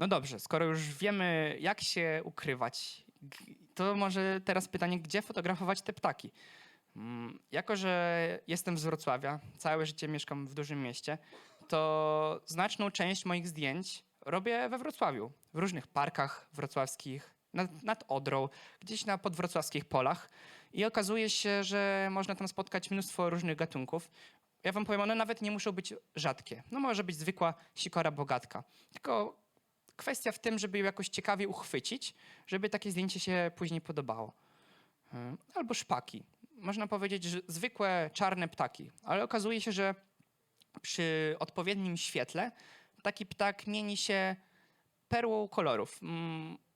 No dobrze, skoro już wiemy, jak się ukrywać, to może teraz pytanie, gdzie fotografować te ptaki? Mm, Jako, że jestem z Wrocławia, całe życie mieszkam w dużym mieście, to znaczną część moich zdjęć robię we Wrocławiu, w różnych parkach wrocławskich, nad, nad Odrą, gdzieś na podwrocławskich polach. I okazuje się, że można tam spotkać mnóstwo różnych gatunków. Ja wam powiem, one nawet nie muszą być rzadkie. No może być zwykła sikora bogatka. Tylko kwestia w tym, żeby ją jakoś ciekawie uchwycić, żeby takie zdjęcie się później podobało. Albo szpaki. Można powiedzieć, że zwykłe czarne ptaki, ale okazuje się, że przy odpowiednim świetle taki ptak mieni się perłą kolorów.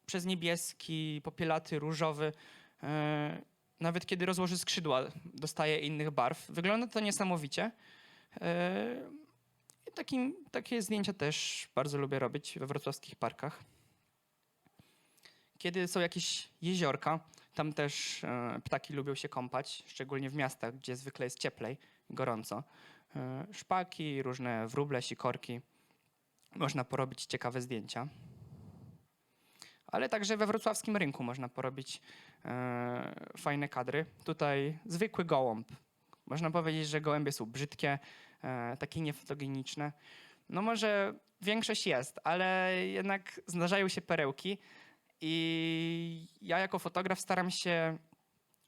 Przez niebieski, popielaty, różowy. Yy, Nawet kiedy rozłoży skrzydła, dostaje innych barw. Wygląda to niesamowicie. Takie zdjęcia też bardzo lubię robić we wrocławskich parkach. Kiedy są jakieś jeziorka, tam też e, ptaki lubią się kąpać, szczególnie w miastach, gdzie zwykle jest cieplej, gorąco. E, szpaki, różne wróble, sikorki. Można porobić ciekawe zdjęcia. Ale także we wrocławskim rynku można porobić e, fajne kadry. Tutaj zwykły gołąb. Można powiedzieć, że gołębie są brzydkie, takie niefotogeniczne. No może większość jest, ale jednak zdarzają się perełki i ja jako fotograf staram się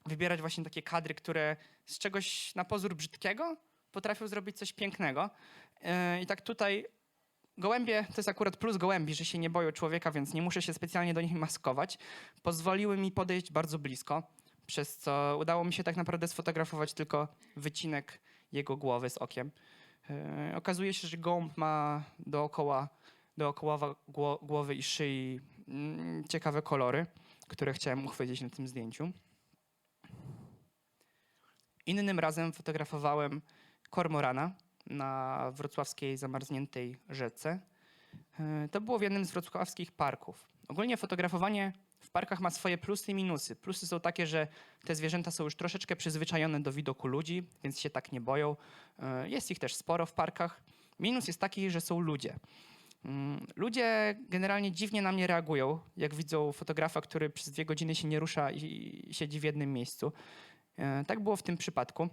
wybierać właśnie takie kadry, które z czegoś na pozór brzydkiego potrafią zrobić coś pięknego. E, I tak tutaj gołębie, to jest akurat plus gołębi, że się nie boją człowieka, więc nie muszę się specjalnie do nich maskować. Pozwoliły mi podejść bardzo blisko, przez co udało mi się tak naprawdę sfotografować tylko wycinek jego głowy z okiem. E, Okazuje się, że gołąb ma dookoła, dookoła głowy i szyi mm, ciekawe kolory, które chciałem uchwycić na tym zdjęciu. Innym razem fotografowałem kormorana na wrocławskiej zamarzniętej rzece. E, To było w jednym z wrocławskich parków. Ogólnie fotografowanie parkach ma swoje plusy i minusy. Plusy są takie, że te zwierzęta są już troszeczkę przyzwyczajone do widoku ludzi, więc się tak nie boją. E, Jest ich też sporo w parkach. Minus jest taki, że są ludzie. Mm, Ludzie generalnie dziwnie na mnie reagują, jak widzą fotografa, który przez dwie godziny się nie rusza i siedzi w jednym miejscu. E, Tak było w tym przypadku.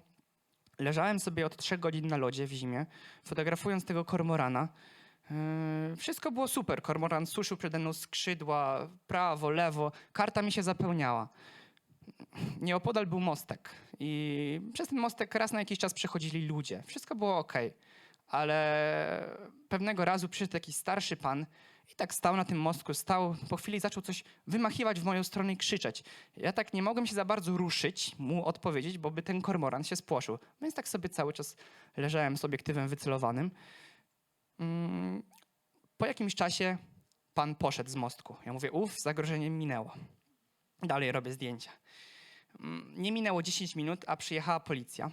Leżałem sobie od trzech godzin na lodzie w zimie, fotografując tego kormorana. E, Wszystko było super. Kormoran suszył przede mną skrzydła, prawo, lewo. Karta mi się zapełniała. Nieopodal był mostek i przez ten mostek raz na jakiś czas przechodzili ludzie. Wszystko było ok, ale pewnego razu przyszedł jakiś starszy pan i tak stał na tym mostku, stał, po chwili zaczął coś wymachiwać w moją stronę i krzyczeć. Ja tak nie mogłem się za bardzo ruszyć, mu odpowiedzieć, bo by ten kormoran się spłoszył. Więc tak sobie cały czas leżałem z obiektywem wycelowanym. Mm, Po jakimś czasie pan poszedł z mostku. Ja mówię, uff, zagrożenie minęło. Dalej robię zdjęcia. Mm, Nie minęło 10 minut, a przyjechała policja.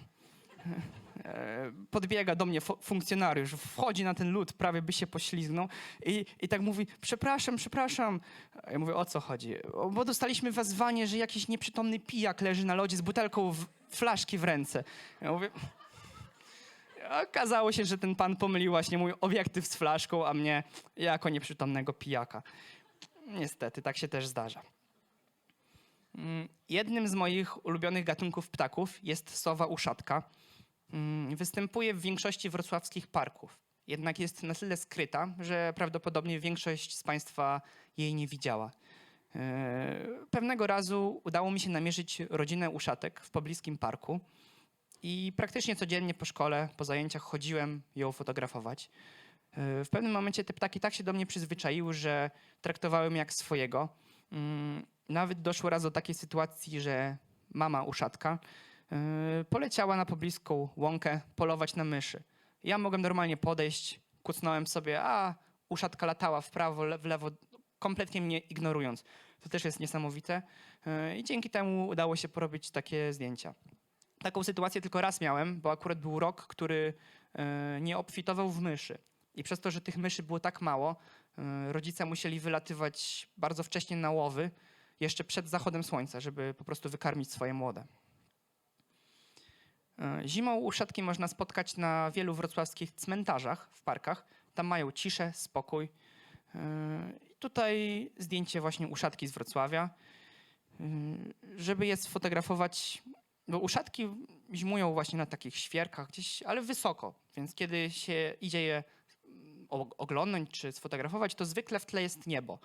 E, Podbiega do mnie fu- funkcjonariusz, wchodzi na ten lód, prawie by się poślizgnął i, i tak mówi, przepraszam, przepraszam. Ja mówię, o co chodzi? "O, Bo dostaliśmy wezwanie, że jakiś nieprzytomny pijak leży na lodzie z butelką w, flaszki w ręce. Ja mówię, okazało się, że ten pan pomylił właśnie mój obiektyw z flaszką, a mnie jako nieprzytomnego pijaka. Niestety, tak się też zdarza. Mm, Jednym z moich ulubionych gatunków ptaków jest sowa uszatka. Mm, Występuje w większości wrocławskich parków. Jednak jest na tyle skryta, że prawdopodobnie większość z Państwa jej nie widziała. E, Pewnego razu udało mi się namierzyć rodzinę uszatek w pobliskim parku i praktycznie codziennie po szkole, po zajęciach chodziłem ją fotografować. E, W pewnym momencie te ptaki tak się do mnie przyzwyczaiły, że traktowały mnie jak swojego. Mm, Nawet doszło raz do takiej sytuacji, że mama uszatka e, poleciała na pobliską łąkę polować na myszy. Ja mogłem normalnie podejść, kucnąłem sobie, a uszatka latała w prawo, w lewo, kompletnie mnie ignorując. To też jest niesamowite e, i dzięki temu udało się porobić takie zdjęcia. Taką sytuację tylko raz miałem, bo akurat był rok, który e, nie obfitował w myszy. I przez to, że tych myszy było tak mało, e, rodzice musieli wylatywać bardzo wcześnie na łowy, jeszcze przed zachodem słońca, żeby po prostu wykarmić swoje młode. E, Zimą uszatki można spotkać na wielu wrocławskich cmentarzach w parkach. Tam mają ciszę, spokój. Tutaj zdjęcie właśnie uszatki z Wrocławia. Żeby je sfotografować, bo uszatki zimują właśnie na takich świerkach gdzieś, ale wysoko, więc kiedy się idzie je mm, oglądnąć czy sfotografować, to zwykle w tle jest niebo.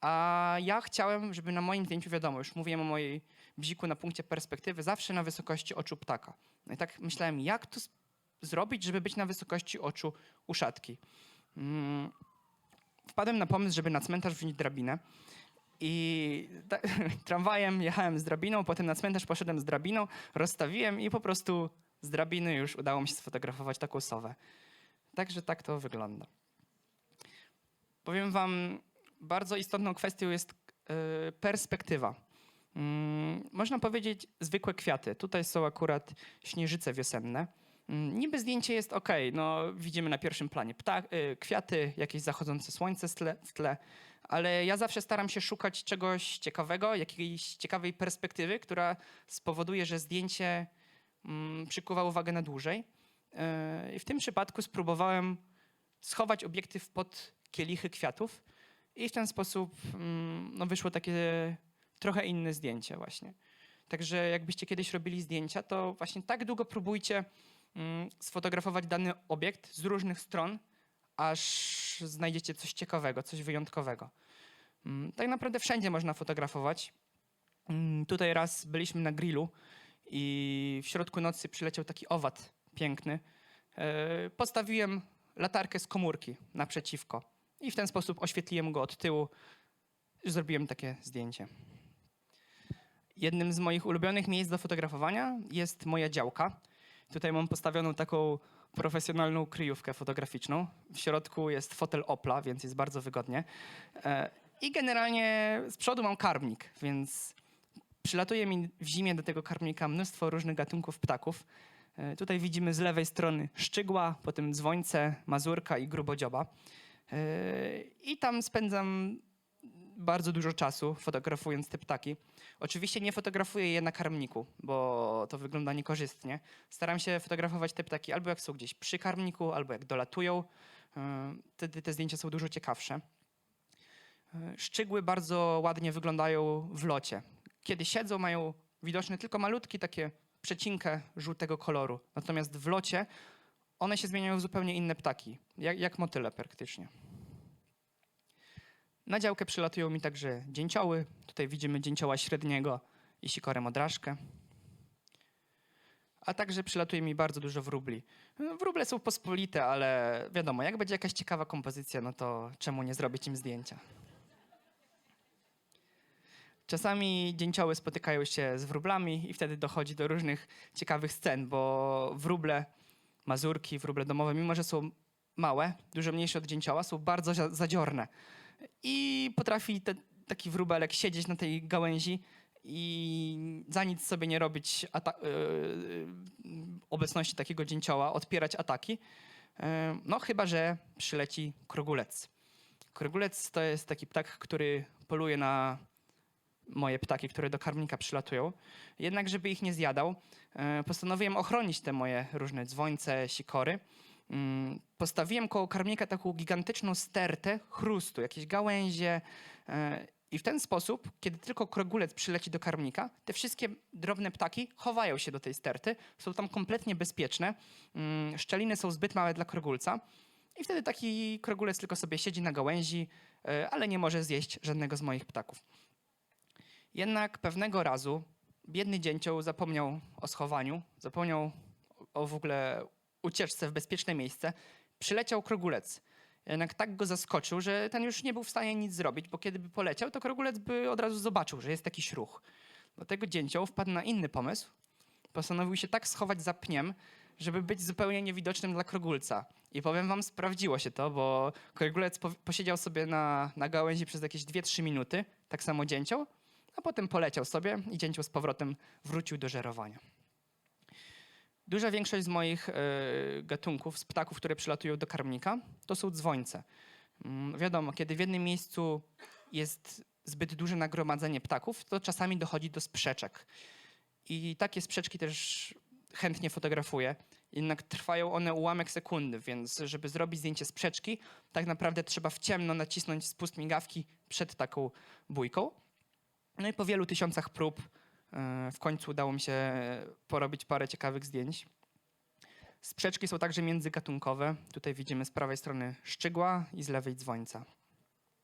A ja chciałem, żeby na moim zdjęciu, wiadomo, już mówiłem o mojej bziku na punkcie perspektywy, zawsze na wysokości oczu ptaka. No i tak myślałem, jak to zrobić, żeby być na wysokości oczu uszatki. Mm, Wpadłem na pomysł, żeby na cmentarz wziąć drabinę. I ta, tramwajem jechałem z drabiną, potem na cmentarz poszedłem z drabiną, rozstawiłem i po prostu z drabiny już udało mi się sfotografować taką sowę. Także tak to wygląda. Powiem wam, bardzo istotną kwestią jest e, perspektywa. Mm, można powiedzieć zwykłe kwiaty. Tutaj są akurat śnieżyce wiosenne. Mm, Niby zdjęcie jest ok, no widzimy na pierwszym planie ptak, y, kwiaty, jakieś zachodzące słońce w tle, ale ja zawsze staram się szukać czegoś ciekawego, jakiejś ciekawej perspektywy, która spowoduje, że zdjęcie mm, przykuwa uwagę na dłużej. Y, w tym przypadku spróbowałem schować obiektyw pod kielichy kwiatów i w ten sposób mm, no, wyszło takie trochę inne zdjęcie właśnie. Także jakbyście kiedyś robili zdjęcia, to właśnie tak długo próbujcie sfotografować dany obiekt z różnych stron, aż znajdziecie coś ciekawego, coś wyjątkowego. Mm, Tak naprawdę wszędzie można fotografować. Mm, Tutaj raz byliśmy na grillu i w środku nocy przyleciał taki owad piękny. E, Postawiłem latarkę z komórki naprzeciwko i w ten sposób oświetliłem go od tyłu. Zrobiłem takie zdjęcie. Jednym z moich ulubionych miejsc do fotografowania jest moja działka. Tutaj mam postawioną taką profesjonalną kryjówkę fotograficzną. W środku jest fotel Opla, więc jest bardzo wygodnie. E, I generalnie z przodu mam karmnik, więc przylatuje mi w zimie do tego karmnika mnóstwo różnych gatunków ptaków. E, Tutaj widzimy z lewej strony szczygła, potem dzwońce, mazurka i grubodzioba. E, I tam spędzam bardzo dużo czasu fotografując te ptaki. Oczywiście nie fotografuję je na karmniku, bo to wygląda niekorzystnie. Staram się fotografować te ptaki albo jak są gdzieś przy karmniku, albo jak dolatują. E, Wtedy te zdjęcia są dużo ciekawsze. E, Szczygły bardzo ładnie wyglądają w locie. Kiedy siedzą, mają widoczne tylko malutki takie przecinkę żółtego koloru. Natomiast w locie one się zmieniają w zupełnie inne ptaki, jak, jak motyle praktycznie. Na działkę przylatują mi także dzięcioły. Tutaj widzimy dzięcioła średniego i sikorę modraszkę. A także przylatuje mi bardzo dużo wróbli. Wróble są pospolite, ale wiadomo, jak będzie jakaś ciekawa kompozycja, no to czemu nie zrobić im zdjęcia? Czasami dzięcioły spotykają się z wróblami i wtedy dochodzi do różnych ciekawych scen, bo wróble, mazurki, wróble domowe, mimo że są małe, dużo mniejsze od dzięcioła, są bardzo za- zadziorne. I potrafi te, taki wróbelek siedzieć na tej gałęzi i za nic sobie nie robić ata- yy, obecności takiego dzięcioła, odpierać ataki. Yy, No chyba, że przyleci krogulec. Krogulec to jest taki ptak, który poluje na moje ptaki, które do karmnika przylatują. Jednak, żeby ich nie zjadał, e, postanowiłem ochronić te moje różne dzwońce, sikory. Mm, Postawiłem koło karmnika taką gigantyczną stertę chrustu, jakieś gałęzie. e, I w ten sposób, kiedy tylko krogulec przyleci do karmnika, te wszystkie drobne ptaki chowają się do tej sterty, są tam kompletnie bezpieczne. Mm, Szczeliny są zbyt małe dla krogulca. I wtedy taki krogulec tylko sobie siedzi na gałęzi, e, ale nie może zjeść żadnego z moich ptaków. Jednak pewnego razu biedny dzięcioł zapomniał o schowaniu, zapomniał o w ogóle ucieczce w bezpieczne miejsce. Przyleciał krogulec. Jednak tak go zaskoczył, że ten już nie był w stanie nic zrobić, bo kiedy by poleciał, to krogulec by od razu zobaczył, że jest jakiś ruch. Dlatego dzięcioł wpadł na inny pomysł. Postanowił się tak schować za pniem, żeby być zupełnie niewidocznym dla krogulca. I powiem wam, sprawdziło się to, bo krogulec po- posiedział sobie na, na gałęzi przez jakieś 2-3 minuty, tak samo dzięcioł, a potem poleciał sobie i dzięcioł z powrotem wrócił do żerowania. Duża większość z moich e, gatunków, z ptaków, które przylatują do karmnika, to są dzwońce. Mm, wiadomo, kiedy w jednym miejscu jest zbyt duże nagromadzenie ptaków, to czasami dochodzi do sprzeczek. I takie sprzeczki też chętnie fotografuję. jednak trwają one ułamek sekundy, więc żeby zrobić zdjęcie sprzeczki, tak naprawdę trzeba w ciemno nacisnąć spust migawki przed taką bójką. No i po wielu tysiącach prób w końcu udało mi się porobić parę ciekawych zdjęć. Sprzeczki są także międzygatunkowe. Tutaj widzimy z prawej strony szczygła i z lewej dzwońca.